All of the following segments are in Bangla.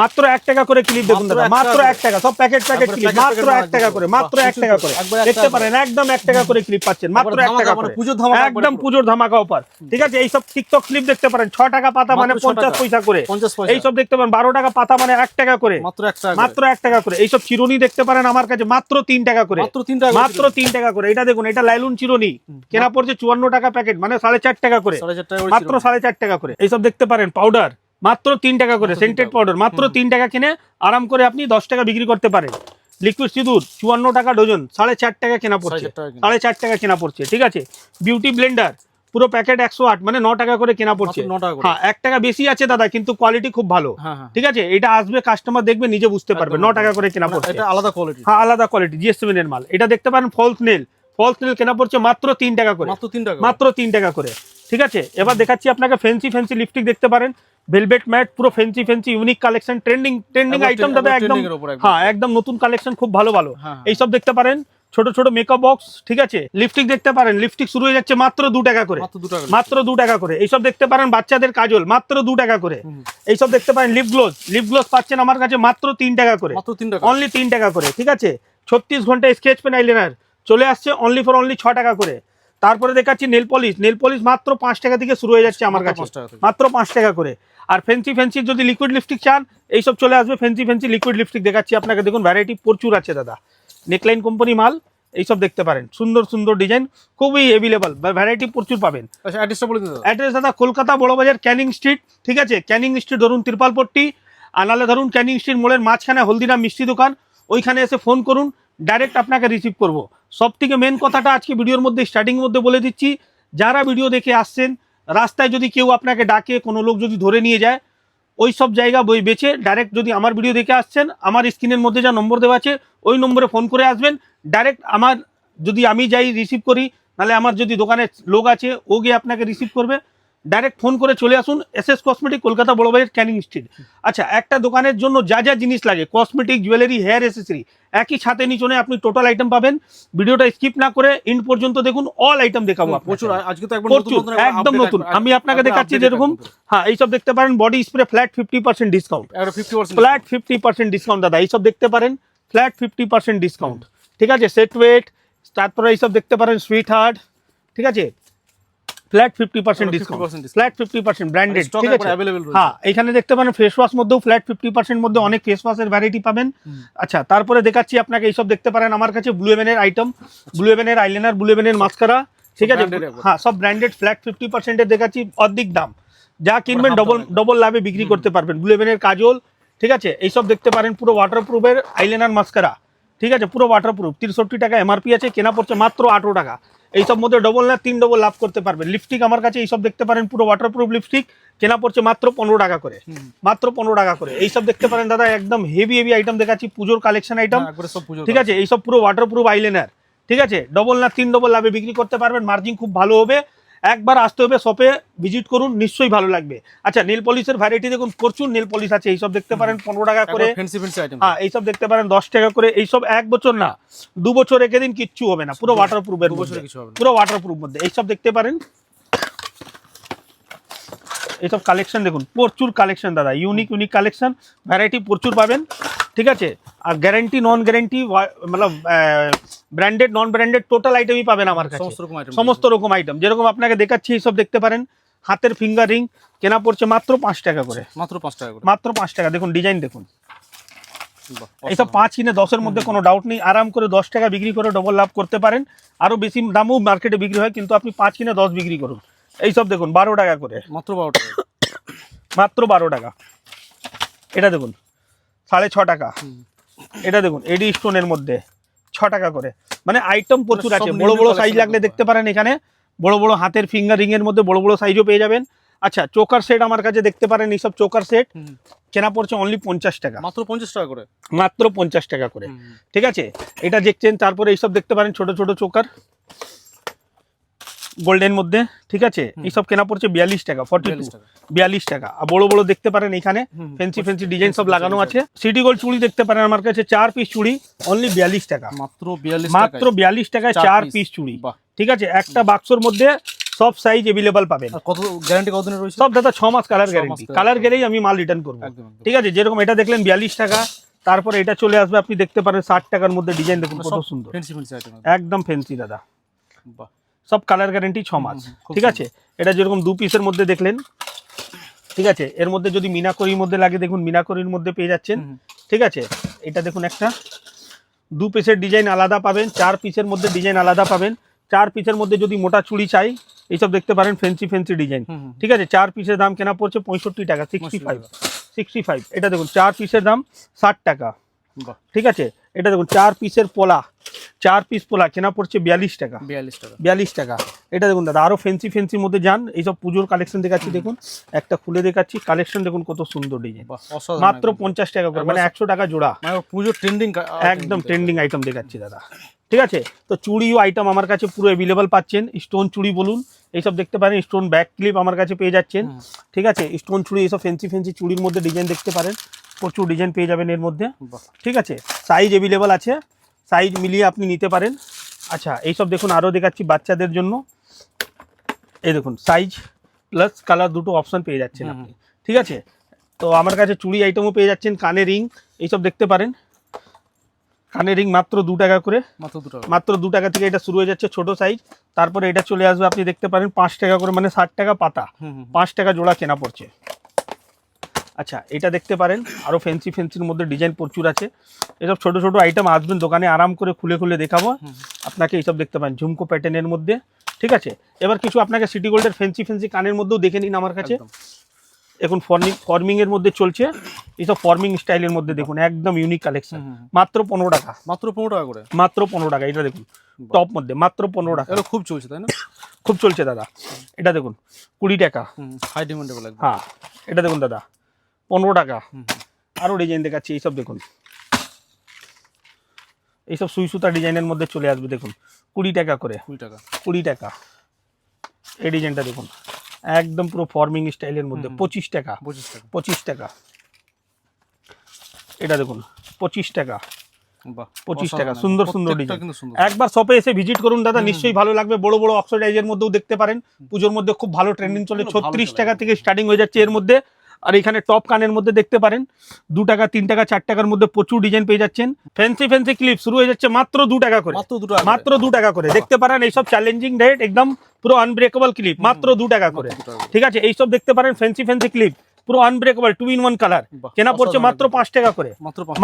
মাত্র এক টাকা করে ক্লিপ দেখুন দাদা মাত্র এক টাকা সব প্যাকেট প্যাকেট ক্লিপ মাত্র এক টাকা করে মাত্র এক টাকা করে। দেখতে পারেন একদম এক টাকা করে ক্লিপ পাচ্ছেন মাত্র এক টাকা করে মানে পুজোর ধামাকা একদম পুজোর ধামাকা অফার ঠিক আছে এইসব টিকটক ক্লিপ দেখতে পারেন ছ টাকা পাতা মানে পঞ্চাশ পয়সা করে। এইসব দেখতে পারেন বারো টাকা পাতা মানে এক টাকা করে। মাত্র এক টাকা মাত্র এক টাকা করে। এইসব চিরুনি দেখতে পারেন আমার কাছে মাত্র তিন টাকা করে। মাত্র তিন টাকা করে মাত্র তিন টাকা করে। এটা দেখুন এটা লাইলুন চিরুনি। কেনা পড়ছে চুয়ান্ন টাকা প্যাকেট মানে করে। সাড়ে চার টাকা করে মাত্র সাড়ে চার টাকা করে। এইসব দেখতে পারেন পাউডার মাত্র তিন টাকা করে সেন্টেড পাউডার মাত্র তিন টাকা কিনে আরাম করে আপনি দশ টাকা বিক্রি করতে পারেন। লিকুইড সিঁদুর চুয়ান্ন টাকা ডজন সাড়ে চার টাকা কেনা পড়ছে। সাড়ে চার টাকা কেনা। পড়ছে ঠিক আছে? বিউটি ব্লেন্ডার পুরো প্যাকেট একশো আট মানে ন টাকা করে কেনা পড়ছে। হ্যাঁ এক টাকা বেশি আছে দাদা কিন্তু কোয়ালিটি খুব ভালো। হ্যাঁ হ্যাঁ। ঠিক আছে? এটা আসবে কাস্টমার দেখবে নিজে বুঝতে পারবে ন টাকা করে কেনা মানে পড়ছে। আলাদা কোয়ালিটি হ্যাঁ আলাদা কোয়ালিটি জিএস সেভেন এর মাল। এটা দেখতে পারেন ফলস নেল ফলস নেল কেনা পড়ছে মাত্র তিন টাকা করে। মাত্র তিন টাকা মাত্র তিন টাকা করে ঠিক আছে? এবার দেখাচ্ছি আপনাকে ফেন্সি ফেন্সি লিপস্টিক দেখতে পারেন। ভেলভেট ম্যাট পুরো fancy fancy unique collection trending trending item দাদা একদম। হ্যাঁ একদম নতুন কালেকশন খুব ভালো ভালো। হ্যাঁ, হ্যাঁ। এইসব দেখতে পারেন। ছোট ছোট মেকআপ বক্স ঠিক আছে? লিপস্টিক দেখতে পারেন। লিপস্টিক শুরু হয়ে যাচ্ছে মাত্র দু টাকা করে। মাত্র দু টাকা করে। এইসব দেখতে পারেন বাচ্চাদের কাজল মাত্র দু টাকা করে। এইসব দেখতে পারেন লিপ গ্লোজ লিপ গ্লোজ পাচ্ছেন আমার কাছে মাত্র তিন টাকা করে। অনলি তিন টাকা। করে ঠিক আছে? ছত্রিশ ঘণ্টা স্কেচ পেন আইলাইনার চলে আসছে অনলি ফর অনলি ছ টাকা করে। তারপরে দেখাচ্ছি নেল পলিশ নেল পলিশ মাত্র পাঁচ টাকা থেকে শুরু হয়ে যাচ্ছে আমার কাছে। মাত্র পাঁচ টাকা করে। আর ফেন্সি ফেন্সি যদি লিকুইড লিপস্টিক চান এইসব চলে আসবে ফেন্সি ফেন্সি লিকুইড লিপস্টিক দেখাচ্ছি আপনাকে। দেখুন ভ্যারাইটি প্রচুর আছে দাদা। নেকলাইন কোম্পানি মাল এইসব দেখতে পারেন। সুন্দর সুন্দর ডিজাইন খুবই অ্যাভেলেবল ভ্যারাইটি প্রচুর পাবেন। আচ্ছা অ্যাড্রেসটা বলে দিন অ্যাড্রেস দাদা কলকাতা বড়বাজার ক্যানিং স্ট্রিট ঠিক আছে? ক্যানিং স্ট্রিট ধরুন তিরপালপট্টি। আর নাহলে ধরুন ক্যানিং স্ট্রিট মোড়ের মাঝখানে হলদিরাম মিষ্টি দোকান। ওইখানে এসে ফোন করুন ডাইরেক্ট আপনাকে রিসিভ করব। সব থেকে মেন কথাটা আজকে ভিডিওর মধ্যে স্টার্টিং মধ্যে বলে দিচ্ছি। যারা ভিডিও দেখে আসছেন রাস্তায় যদি কেউ আপনাকে ডাকে, কোনো লোক যদি ধরে নিয়ে যায়, ওই সব জায়গা বই বেছে ডাইরেক্ট যদি আমার ভিডিও দেখে আসছেন, আমার স্ক্রিনের মধ্যে যা নম্বর দেওয়া আছে, ওই নম্বরে ফোন করে আসবেন। ডাইরেক্ট আমার যদি আমি যাই রিসিভ করি নাহলে আমার যদি দোকানে লোক আছে, ও গিয়ে আপনাকে রিসিভ করবে। ডাইরেক্ট ফোন করে চলে আসুন S S cosmetic Kolkata Burrabazar Canning Street আচ্ছা একটা দোকানের জন্য যা যা জিনিস লাগে কসমেটিক জুয়েলারি হেয়ার এসেসরি একই ছাতে নিচনে আপনি টোটাল আইটেম পাবেন। ভিডিওটা স্কিপ না করে ইন পর্যন্ত দেখুন অল আইটেম দেখাবো প্রচুর আজকে তো একদম নতুন। আমি আপনাকে দেখাচ্ছি যেরকম হ্যাঁ এইসব দেখতে পারেন body spray flat fifty percent discount flat fifty percent discount দাদা এইসব দেখতে পারেন ফ্ল্যাট ফিফটি পার্সেন্ট ডিসকাউন্ট ঠিক আছে সেট ওয়েট তারপরে এইসব দেখতে পারেন সুইট হার্ট ঠিক আছে? Flat fifty percent discount flat fifty percent branded ঠিক আছে? হ্যাঁ এখানে দেখতে পারেন ফেস ওয়াশ মধ্যেও ফ্ল্যাট ফিফটি পার্সেন্ট মধ্যে অনেক ফেস ওয়াশের ভ্যারাইটি পাবেন। আচ্ছা তারপরে দেখাচ্ছি আপনাকে এইসব দেখতে পারেন আমার কাছে ব্লু এভেনের আইটেম ব্লু এভেনের আইলাইনার ব্লু এভেনের মাস্কারা ঠিক আছে? হ্যাঁ সব ব্র্যান্ডেড ফ্ল্যাট ফিফটি পার্সেন্টের দেখাচ্ছি অর্ধেক দাম। যা কিনবেন ডবল ডবল লাভে বিক্রি করতে পারবেন ব্লু এভেনের কাজল ঠিক আছে? এইসব দেখতে পারেন পুরো ওয়াটারপ্রুফের আইলাইনার মাস্কারা ঠিক আছে? পুরো ওয়াটারপ্রুফ তিরষট্টি টাকা এমআরপি আছে কেনা পড়ছে মাত্র আঠেরো টাকা। এইসব মধ্যে ডবল না তিন ডবল লাভ করতে পারবে। লিপস্টিক আমার কাছে এইসব দেখতে পারেন পুরো ওয়াটারপ্রুফ লিপস্টিক কেনা পড়ছে মাত্র পনেরো টাকা করে। মাত্র পনেরো টাকা করে। এইসব দেখতে পারেন দাদা একদম হেভি হেভি আইটেম দেখাচ্ছি পুজোর কালেকশন আইটেম সব পুজো ঠিক আছে এইসব পুরো ওয়াটারপ্রুফ আইলেনার ঠিক আছে ডবল না তিন ডবল লাভে বিক্রি করতে পারবেন মার্জিন খুব ভালো হবে। একবার আসতে হবে শপে ভিজিট করুন নিশ্চয়ই ভালো লাগবে। আচ্ছা নেল পলিশের ভ্যারাইটি দেখুন প্রচুর নেল পলিশ আছে এইসব দেখতে পারেন পনেরো টাকা করে। হ্যাঁ এইসব দেখতে পারেন দশ টাকা করে এইসব এক বছর না দু বছর রেখে দিন কিচ্ছু হবে না পুরো হবে না। পুরো ওয়াটারপ্রুফ মধ্যে এইসব দেখতে পারেন। এইসব কালেকশন দেখুন প্রচুর কালেকশন দাদা ইউনিক ইউনিক কালেকশন ভ্যারাইটি প্রচুর পাবেন ঠিক আছে? আর গ্যারেন্টি নন গ্যারেন্টি মানে ব্র্যান্ডেড নন ব্র্যান্ডেড টোটাল আইটেমই পাবেন আমার কাছে। সমস্ত রকম আইটেম সমস্ত রকম আইটেম যেরকম আপনাকে দেখাচ্ছি এইসব দেখতে পারেন। হাতের ফিঙ্গার রিং কেনা পড়ছে মাত্র পাঁচ টাকা করে। মাত্র পাঁচ টাকা করে। মাত্র পাঁচ টাকা। দেখুন ডিজাইন দেখুন। এইসব পাঁচ কিনে দশের মধ্যে কোনো ডাউট নেই। আরাম করে দশ টাকা বিক্রি করে ডবল লাভ করতে পারেন। আরও বেশি দামও মার্কেটে বিক্রি হয় কিন্তু আপনি পাঁচ কিনে দশ বিক্রি করুন। এইসব দেখুন বারো টাকা করে। মাত্র বারো টাকা। মাত্র বারো টাকা। এটা দেখুন সাড়ে ছ টাকা। এটা দেখুন এডি স্টোনের মধ্যে। ছ টাকা করে। মানে আইটেম প্রচুর আছে। বড় বড় সাইজ লাগলে দেখতে পারেন এখানে। বড় বড় হাতের ফিঙ্গার রিং এর মধ্যে বড় বড় সাইজও পেয়ে যাবেন। আচ্ছা চোকার সেট আমার কাছে দেখতে পারেন এইসব চোকার সেট। কেনা পড়ছে অনলি পঞ্চাশ টাকা। মাত্র পঞ্চাশ টাকা করে? মাত্র পঞ্চাশ টাকা করে। ঠিক আছে? এটা দেখছেন তারপরে এইসব দেখতে পারেন ছোট ছোট চোকার গোল্ডেন মধ্যে ঠিক আছে? এইসব কেনা পড়ছে বিয়াল্লিশ টাকা ফর্টি টু বিয়াল্লিশ টাকা। আর বড় বড় দেখতে পারেন এখানে ফেন্সি ফেন্সি ডিজাইন সব লাগানো আছে। সিটি গোল্ড চুড়ি দেখতে পারেন আমার কাছে চার পিস চুড়ি অনলি বিয়াল্লিশ টাকা। মাত্র বিয়াল্লিশ মাত্র বিয়াল্লিশ টাকায় চার পিস চুড়ি। ঠিক আছে? একটা বাক্সর মধ্যে সব সাইজ এভেলেবল পাবেন। কত গ্যারান্টি কতদিনের রয়েছে? সব দাদা ছ মাস কালার গ্যারেন্টি কালার গেলেই আমি মাল রিটার্ন করব। ঠিক আছে? যেরকম এটা দেখলেন বিয়াল্লিশ টাকা তারপরে এটা চলে আসবে আপনি দেখতে পারেন ষাট টাকার মধ্যে ডিজাইন দেখুন কত সুন্দর। আইটেম একদম ফেন্সি দাদা। বাহ। সব কালার গ্যারেন্টি ছ মাস ঠিক আছে? এটা যেরকম দু পিসের মধ্যে দেখলেন ঠিক আছে? এর মধ্যে যদি মিনাকরির মধ্যে লাগে দেখুন মিনাকরির মধ্যে পেয়ে যাচ্ছেন ঠিক আছে? এটা দেখুন একটা। দু পিসের ডিজাইন আলাদা পাবেন চার পিসের মধ্যে ডিজাইন আলাদা পাবেন। চার পিসের মধ্যে যদি মোটা চুড়ি চাই এইসব দেখতে পারেন ফেন্সি ফেন্সি ডিজাইন। ঠিক আছে? চার পিসের দাম কেনা পড়ছে পঁয়ষট্টি টাকা সিক্সটি ফাইভ সিক্সটি ফাইভ এটা দেখুন চার পিসের দাম ষাট টাকা। ঠিক আছে? এটা দেখুন চার পিসের পোলা। চার পিস পোলা কেনা পড়ছে বিয়াল্লিশ টাকা। বিয়াল্লিশ টাকা। বিয়াল্লিশ টাকা। এটা দেখুন দাদা আরও ফেন্সি ফেন্সির মধ্যে যান। এইসব পুজোর কালেকশন দেখাচ্ছি দেখুন। একটা খুলে দেখাচ্ছি। কালেকশন দেখুন কত সুন্দর ডিজাইন মাত্র পঞ্চাশ টাকা করে মানে একশো টাকা জোড়া। মানে পুজোর ট্রেন্ডিং একদম ট্রেন্ডিং আইটেম দেখাচ্ছি দাদা। ঠিক আছে? তো চুড়িও আইটেম আমার কাছে পুরো অ্যাভেলেবল পাচ্ছেন। স্টোন চুড়ি বলুন। এইসব দেখতে পারেন স্টোন ব্যাক ক্লিপ আমার কাছে পেয়ে যাচ্ছেন। ঠিক আছে? স্টোন চুড়ি এইসব ফেন্সি ফেন্সি চুড়ির মধ্যে ডিজাইন দেখতে পারেন। প্রচুর ডিজাইন পেয়ে যাবেন এর মধ্যে। ঠিক আছে? সাইজ অ্যাভেলেবল আছে। সাইজ মিলিয়ে আপনি নিতে পারেন। আচ্ছা এইসব দেখুন আরও দেখাচ্ছি বাচ্চাদের জন্য। এই দেখুন সাইজ প্লাস কালার দুটো অপশান পেয়ে যাচ্ছেন আপনি। ঠিক আছে? তো আমার কাছে চুড়ি আইটেমও পেয়ে যাচ্ছেন কানে রিং এইসব দেখতে পারেন। কানে রিং মাত্র দু টাকা করে। মাত্র দুটো মাত্র দু টাকা থেকে এটা শুরু হয়ে যাচ্ছে ছোট সাইজ তারপরে এটা চলে আসবে আপনি দেখতে পারেন পাঁচ টাকা করে মানে ষাট টাকা পাতা। পাঁচ টাকা জোড়া কেনা পড়ছে। আচ্ছা এটা দেখতে পারেন আরও ফ্যান্সি ফ্যান্সির মধ্যে ডিজাইন প্রচুর আছে। এসব ছোট ছোট আইটেম আসবেন দোকানে আরাম করে খুলে খুলে দেখাবো। আপনাকে এইসব দেখতে পারেন ঝুমকো প্যাটার্নের মধ্যে ঠিক আছে? এবার কিছু আপনাকে সিটি গোল্ডের ফ্যান্সি ফ্যান্সি কানের মধ্যেও দেখে নিন আমার কাছে। এখন ফর্মিং ফর্মিং এর মধ্যে চলছে। এইসব ফর্মিং স্টাইলের মধ্যে দেখুন একদম ইউনিক কালেকশন। মাত্র পনেরো টাকা। মাত্র পনেরো টাকা করে? মাত্র পনেরো টাকা এটা দেখুন টপ মধ্যে মাত্র পনেরো টাকা। এগুলো খুব চলছে তাই না? খুব চলছে দাদা। এটা দেখুন কুড়ি টাকা। হাই ডিমান্ডেবল হ্যাঁ এটা দেখুন দাদা। পনেরো টাকা। আরও ডিজাইন দেখাচ্ছি এইসব দেখুন। এইসব সুই সুতা ডিজাইনের মধ্যে চলে আসবে দেখুন। কুড়ি টাকা করে। কুড়ি টাকা। কুড়ি টাকা। এই ডিজাইনটা দেখুন। একদম পুরো ফর্মিং স্টাইলের মধ্যে। পঁচিশ টাকা। পঁচিশ টাকা। পঁচিশ টাকা। এটা দেখুন পঁচিশ টাকা। পঁচিশ টাকা সুন্দর সুন্দর ডিজাইন একবার শপে এসে ভিজিট করুন দাদা। নিশ্চয়ই ভালো লাগবে। বড় বড় অক্সিডাইজের মধ্যেও দেখতে পারেন। পুজোর মধ্যে খুব ভালো ট্রেন্ডিং চলে। ছত্রিশ টাকা থেকে স্টার্টিং হয়ে যাচ্ছে এর মধ্যে। আর এখানে টপ কানের মধ্যে দেখতে পারেন দু টাকা তিন টাকা চার টাকার মধ্যে প্রচুর ডিজাইন পেয়ে যাচ্ছেন। ফ্যান্সি ফ্যান্সি ক্লিপ শুরু হয়ে যাচ্ছে মাত্র দু টাকা করে। মাত্র করে। দু টাকা করে। দেখতে পারেন এইসব চ্যালেঞ্জিং রেট একদম পুরো আনব্রেকেবল ক্লিপ মাত্র দু টাকা করে। ঠিক আছে এইসব দেখতে পারেন ফ্যান্সি ফ্যান্সি ক্লিপ পুরো unbreakable two in one colour কেনা পড়ছে মাত্র পাঁচ টাকা করে।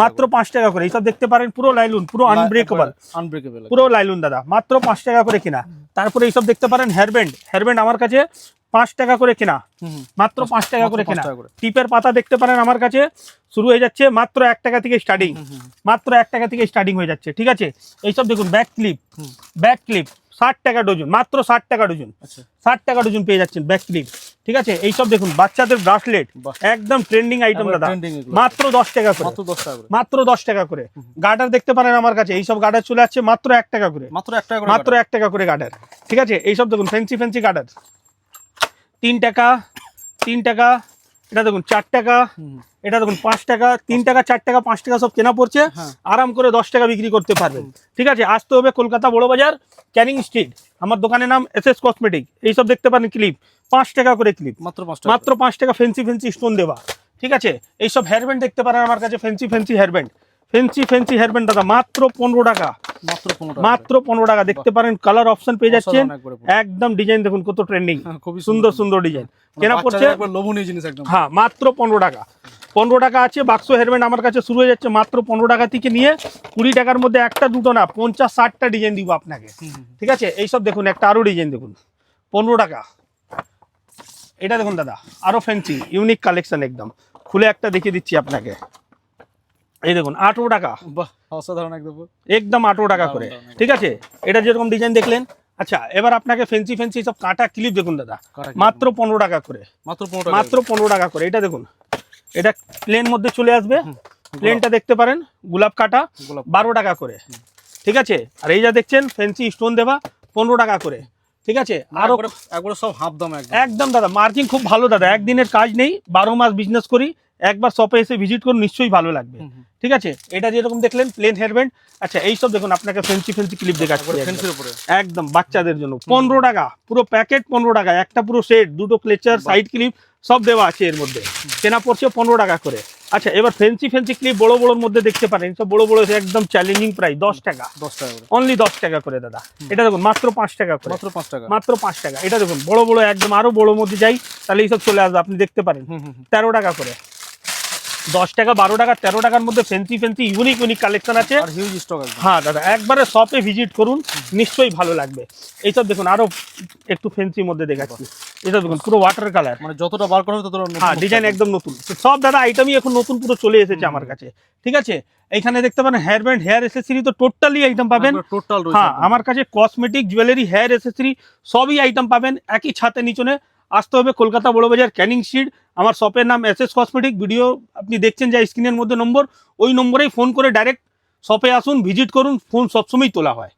মাত্র পাঁচ টাকা করে। এইসব দেখতে পারেন পুরো লাইলুন পুরো আনব্রেকেবল আনব্রেকেবল পুরো লাইলুন দাদা। মাত্র পাঁচ টাকা করে কিনা। তারপরে এইসব দেখতে পারেন হেয়ারব্যান্ড হেয়ারব্যান্ড আমার কাছে পাঁচ টাকা করে কেনা। মাত্র পাঁচ টাকা করে কেনা। টিপের পাতা দেখতে পারেন আমার কাছে। শুরু হয়ে যাচ্ছে মাত্র এক টাকা থেকে স্টার্টিং মাত্র এক টাকা থেকে স্টার্টিং হয়ে যাচ্ছে ঠিক আছে? এইসব দেখুন ব্যাক ক্লিপ ব্যাক ক্লিপ ষাট টাকা ডজন মাত্র ষাট টাকা ডজন। আচ্ছা। ষাট টাকা ডজন পেয়ে যাচ্ছেন ব্যাক ক্লিপ ঠিক আছে? এইসব দেখুন বাচ্চাদের ব্রাসলেট একদম ট্রেন্ডিং আইটেম দাদা। মাত্র দশ টাকা করে। মাত্র দশ টাকা করে। গার্ডার দেখতে পারেন আমার কাছে এইসব গার্ডার চলে আসছে মাত্র এক টাকা করে। মাত্র এক টাকা করে মাত্র এক টাকা করে গার্ডার ঠিক আছে? এইসব দেখুন ফ্যান্সি ফ্যান্সি গার্ডার তিন টাকা তিন টাকা এটা দেখুন চার টাকা এটা দেখুন পাঁচ টাকা তিন টাকা চার টাকা পাঁচ টাকা সব কেনা পড়ছে। হ্যাঁ। আরাম করে দশ টাকা বিক্রি করতে পারবেন। ঠিক আছে আসতে হবে কলকাতা বড় বাজার ক্যানিং স্ট্রিট। আমার দোকানের নাম এস এস কসমেটিক। এইসব দেখতে পারেন ক্লিপ। পাঁচ টাকা করে ক্লিপ। মাত্র পাঁচ টাকা। মাত্র পাঁচ টাকা ফেন্সি ফেন্সি স্টোন দেওয়া। ঠিক আছে এইসব হেয়ারব্যান্ড দেখতে পারেন আমার কাছে fancy fancy hairband. Fancy fancy hairband দাদা মাত্র পনেরো টাকা। মাত্র পনেরো টাকা। দেখতে পারেন কালার অপশন পেয়ে যাচ্ছেন। একদম ডিজাইন দেখুন কত ট্রেন্ডিং হ্যাঁ, খুবই সুন্দর। সুন্দর ডিজাইন কেনা বাচ্চাদের পড়ছে লোভনীয় জিনিস একদম। হ্যাঁ মাত্র পনেরো টাকা। পনেরো টাকা আছে বাক্স হেয়ারব্যান্ড আমার কাছে শুরু হয়ে যাচ্ছে। মাত্র পনেরো টাকা থেকে নিয়ে কুড়ি টাকার মধ্যে একটা দুটো না পঞ্চাশ ষাটটা ডিজাইন দিব আপনাকে। ঠিক আছে? এইসব দেখুন একটা আরও ডিজাইন দেখুন। পনেরো টাকা। এটা দেখুন দাদা আরও ফ্যান্সি ইউনিক কালেকশন একদম। খুলে একটা দেখিয়ে দিচ্ছি আপনাকে। এই দেখুন আঠেরো টাকা। বাহ অসাধারণ একদম। একদম আঠেরো টাকা করে। ঠিক আছে? এটা যেরকম ডিজাইন দেখলেন। আচ্ছা এবার আপনাকে ফেন্সি ফেন্সি সব কাটা ক্লিপ দেখুন দাদা। মাত্র পনেরো টাকা করে। মাত্র পনেরো টাকা মাত্র পনেরো টাকা করে। এটা দেখুন এটা প্লেন মধ্যে চলে আসবে। প্লেনটা দেখতে পারেন গোলাপ কাটা বারো টাকা করে। ঠিক আছে? আর এই যা দেখছেন ফেন্সি স্টোন দেওয়া পনেরো টাকা করে। ঠিক আছে? আরও একবারে সব হাফ দাম একদম। একদম দাদা। মার্জিন খুব ভালো দাদা। একদিনের কাজ নেই। বারো মাস বিজনেস করি। একবার শপে এসে ভিজিট করুন নিশ্চয়ই ভালো লাগবে। ঠিক আছে? এটা যেরকম দেখলেন প্লেন হেয়ারব্যান্ড আচ্ছা এইসব দেখুন আপনাকে ফেন্সি ফেন্সি ক্লিপ দেখাচ্ছি একদম। উপরে। একদম বাচ্চাদের জন্য। পনেরো টাকা পুরো প্যাকেট পনেরো টাকা একটা পুরো সেট দুটো ক্লেচার সাইড ক্লিপ সব দেওয়া আছে এর মধ্যে। কেনা পড়ছে পনেরো টাকা করে। আচ্ছা এবার ফেন্সি ফেন্সি ক্লিপ বড় বড়োর মধ্যে দেখতে পারেন। সব বড় বড় একদম চ্যালেঞ্জিং প্রাইস দশ টাকা। দশ টাকা অনলি দশ টাকা করে দাদা। এটা দেখুন মাত্র পাঁচ টাকা করে। মাত্র পাঁচ টাকা। মাত্র পাঁচ টাকা। এটা দেখুন বড় বড় একদম আরও বড় মধ্যে যাই তাহলে এইসব চলে আসবে। আপনি দেখতে পারেন। তেরো টাকা করে। দশ টাকা বারো টাকা তেরো টাকার মধ্যে fancy fancy unique unique collection আছে। আর হিউজ স্টক হ্যাঁ দাদা একবারে শপে ভিজিট করুন নিশ্চয়ই ভালো লাগবে। এইসব দেখুন আরও একটু ফেন্সির মধ্যে দেখাচ্ছি। এটা দেখুন পুরো ওয়াটার কালার মানে যতটা বার করা ততটা হ্যাঁ ডিজাইন একদম নতুন। সব দাদা আইটেমই এখন নতুন পুরো চলে এসেছে আমার কাছে। ঠিক আছে? এইখানে দেখতে পারেন হেয়ার ব্যান্ড হেয়ার এসেসরি তো টোটালি আইটেম পাবেন। টোটাল হ্যাঁ আমার কাছে কসমেটিক জুয়েলারি হেয়ার এসেসরি সবই আইটেম পাবেন। একই ছাতে নিচনে। আসতে হবে কলকাতা বড় বাজার ক্যানিং শিড। আমার শপের নাম এস এস কসমেটিক। ভিডিও আপনি দেখছেন যা স্ক্রিনের মধ্যে নম্বর, ওই নম্বরেই ফোন করে ডাইরেক্ট শপে আসুন ভিজিট করুন ফোন সবসময়ই তোলা হয়।